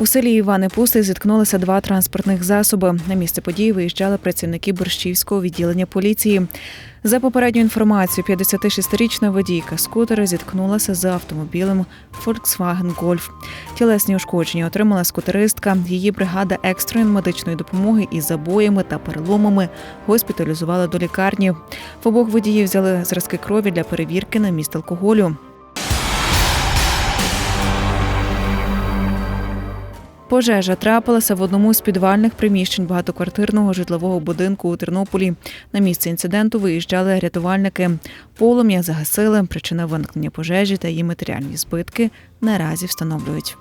У селі Івани Пустий зіткнулися два транспортних засоби. На місце події виїжджали працівники Борщівського відділення поліції. За попередньою інформацією, 56-річна водійка скутера зіткнулася з автомобілем Volkswagen Golf. Тілесні ушкодження отримала скутеристка. Її бригада екстреної медичної допомоги із забоями та переломами госпіталізували до лікарні. В обох водіїв взяли зразки крові для перевірки на міст алкоголю. Пожежа трапилася в одному з підвальних приміщень багатоквартирного житлового будинку у Тернополі. На місце інциденту виїжджали рятувальники. Полум'я загасили. Причина виникнення пожежі та її матеріальні збитки наразі встановлюють.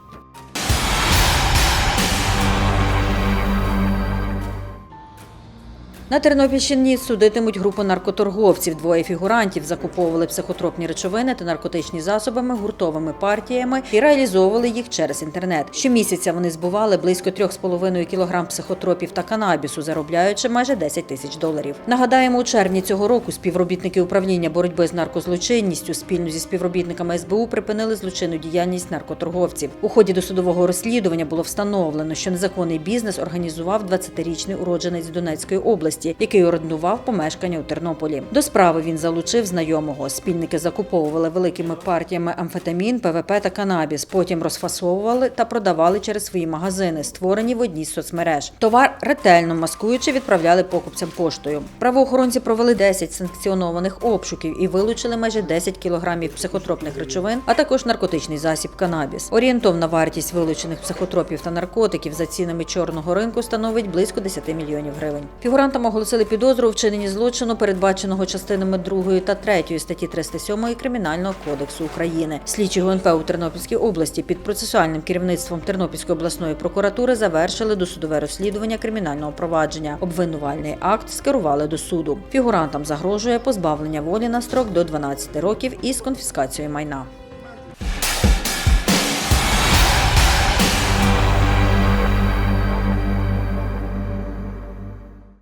На Тернопільщині судитимуть групу наркоторговців. Двоє фігурантів закуповували психотропні речовини та наркотичні засобами гуртовими партіями і реалізовували їх через інтернет. Щомісяця вони збували близько 3,5 кг психотропів та канабісу, заробляючи майже 10 тисяч доларів. Нагадаємо, у червні цього року співробітники управління боротьби з наркозлочинністю спільно зі співробітниками СБУ припинили злочинну діяльність наркоторговців. У ході досудового розслідування було встановлено, що незаконний бізнес організував 20-річний уродженець Донецької області, який орендував помешкання у Тернополі. До справи він залучив знайомого. Спільники закуповували великими партіями амфетамін, ПВП та канабіс. Потім розфасовували та продавали через свої магазини, створені в одній з соцмереж. Товар ретельно маскуючи відправляли покупцям поштою. Правоохоронці провели 10 санкціонованих обшуків і вилучили майже 10 кілограмів психотропних речовин, а також наркотичний засіб канабіс. Орієнтовна вартість вилучених психотропів та наркотиків за цінами чорного ринку становить близько 10 мільйонів гривень. Фігурантам оголосили підозру у вчиненні злочину, передбаченого частинами 2 та 3 статті 307 Кримінального кодексу України. Слідчі ГУНП у Тернопільській області під процесуальним керівництвом Тернопільської обласної прокуратури завершили досудове розслідування кримінального провадження. Обвинувальний акт скерували до суду. Фігурантам загрожує позбавлення волі на строк до 12 років із конфіскацією майна.